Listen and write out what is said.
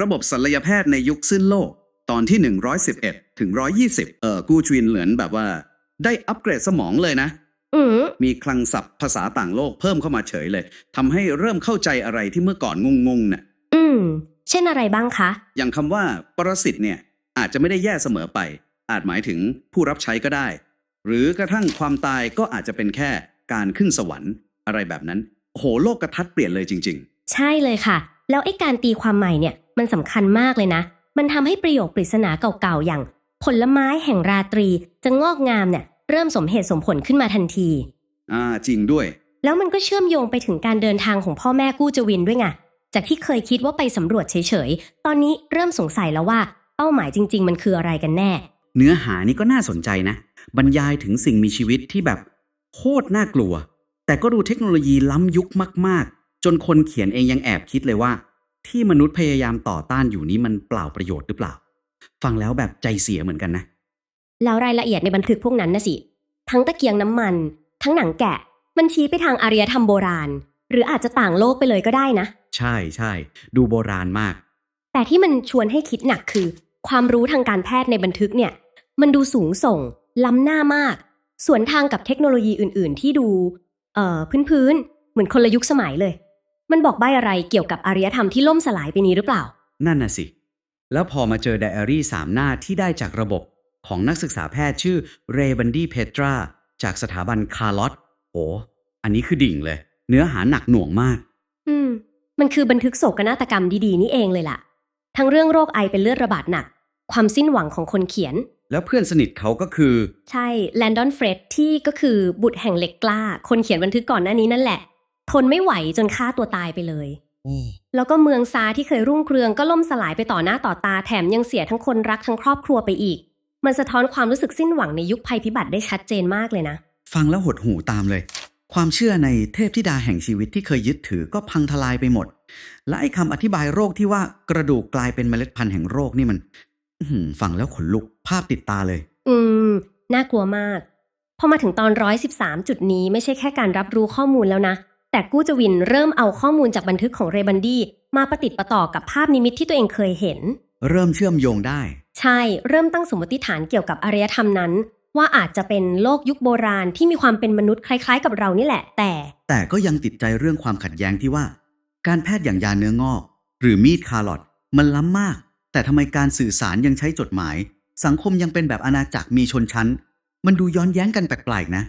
ระบบศัลยแพทย์ในยุคสิ้นโลก ตอนที่ 111 ถึง 120 เออกูจวินเหลือนแบบว่า ได้อัปเกรดสมองเลยนะ อืมมีคลังศัพท์ภาษาต่างโลกเพิ่มเข้ามาเฉยเลยทำให้เริ่มเข้าใจอะไรที่เมื่อก่อนงงๆน่ะอืม เช่นอะไรบ้างคะ อย่างคำว่า ปรสิตเนี่ย อาจจะไม่ได้แย่เสมอไป อาจหมายถึงผู้รับใช้ก็ได้ หรือกระทั่งความตายก็อาจจะเป็นแค่การขึ้นสวรรค์อะไรแบบนั้นโอ้โหโลกกระทัดเปลี่ยนเลยจริงใช่เลยค่ะ แล้วไอ้การตีความใหม่เนี่ย มันสำคัญมากเลยนะ มันทำให้ประโยคปริศนาเก่าๆ อย่าง ผลไม้แห่งราตรีจะงอกงามเนี่ยเริ่มสมเหตุสมผลขึ้นมาทันทีๆอ่าจริงด้วย แล้วมันก็เชื่อมโยงไปถึงการเดินทางของพ่อแม่กู้จวินด้วยไงจากที่เคยคิดว่าไปสำรวจเฉยๆ ตอนนี้เริ่มสงสัยแล้วว่าเป้าหมายจริง ๆ มันคืออะไรกันแน่ เนื้อหานี่ก็น่าสนใจนะ บรรยายถึงสิ่งมีชีวิตที่แบบโคตรน่ากลัว แต่ก็ดูเทคโนโลยีล้ำยุคมากๆ จนคนเขียนเองยังแอบคิดเลยว่า ที่มนุษย์พยายามต่อต้านอยู่นี้มันเปล่าประโยชน์หรือเปล่า ฟังแล้วแบบใจเสียเหมือนกันนะ แล้วรายละเอียดในบันทึกพวกนั้นนะสิ ทั้งตะเกียงน้ำมัน ทั้งหนังแกะ มันชี้ไปทางอารยธรรมโบราณ หรืออาจจะต่างโลกไปเลยก็ได้นะ ใช่ใช่ ดูโบราณมาก แต่ที่มันชวนให้คิดหนักคือ ความรู้ทางการแพทย์ในบันทึกเนี่ย มันดูสูงส่ง ล้ำหน้ามาก สวนทางกับเทคโนโลยีอื่น ๆ ที่ดู เอ่อพื้นๆเหมือนคนละยุคสมัยเลย มันบอกใบ้อะไรเกี่ยวกับอารยธรรมที่ล่มสลายไปนี้หรือเปล่า นั่นน่ะสิ แล้วพอมาเจอไดอารี่สามหน้าที่ได้จากระบบของนักศึกษาแพทย์ชื่อเรบันดีเพตรา จากสถาบันคาร์ลอตโอ้อันนี้คือดิ่งเลย เนื้อหาหนักหน่วงมาก อืม มันคือบันทึกโศกนาฏกรรมดีๆ นี่เองเลยล่ะ ทั้งเรื่องโรคไอเป็นเลือดระบาดหนัก ความสิ้นหวังของคนเขียน แล้วเพื่อนสนิทเขาก็คือ ใช่แลนดอนเฟรดที่ก็คือบุตรแห่งเหล็กกล้า คนเขียนบันทึกก่อนหน้านี้นั่นแหละ ทนไม่ไหวจนฆ่าตัวตายไปเลยแล้วก็เมืองซาที่เคยรุ่งเรืองก็ล่มสลายไปต่อหน้าต่อตาแถมยังเสียทั้งคนรักทั้งครอบครัวไปอีก มันสะท้อนความรู้สึกสิ้นหวังในยุคภัยพิบัติได้ชัดเจนมากเลยนะ ฟังแล้วหดหูตามเลย ความเชื่อในเทพธิดาแห่งชีวิตที่เคยยึดถือก็พังทลายไปหมด และไอ้คำอธิบายโรคที่ว่ากระดูกกลายเป็นเมล็ดพันธุ์แห่งโรคนี่มันอื้อหือฟังแล้วขนลุกภาพติดตาเลย อืม น่ากลัวมากพอมาถึงตอน113จุดนี้ไม่ใช่แค่การรับรู้ข้อมูลแล้วนะ แต่กู้จวินเริ่มเอาข้อมูลจากบันทึกของเรบันดี้มาประติดประต่อกับภาพนิมิตที่ตัวเองเคยเห็น เริ่มเชื่อมโยงได้ ใช่เริ่มตั้งสมมติฐานเกี่ยวกับอารยธรรมนั้น ว่าอาจจะเป็นโลกยุคโบราณที่มีความเป็นมนุษย์คล้ายๆ กับเรานี่แหละ แต่ แต่ก็ยังติดใจเรื่องความขัดแย้งที่ว่า การแพทย์อย่างยาเนื้องอก หรือมีดคาร์ลอตมันล้ำมาก แต่ทำไมการสื่อสารยังใช้จดหมาย สังคมยังเป็นแบบอาณาจักรมีชนชั้น มันดูย้อนแย้งกันแปลกๆนะ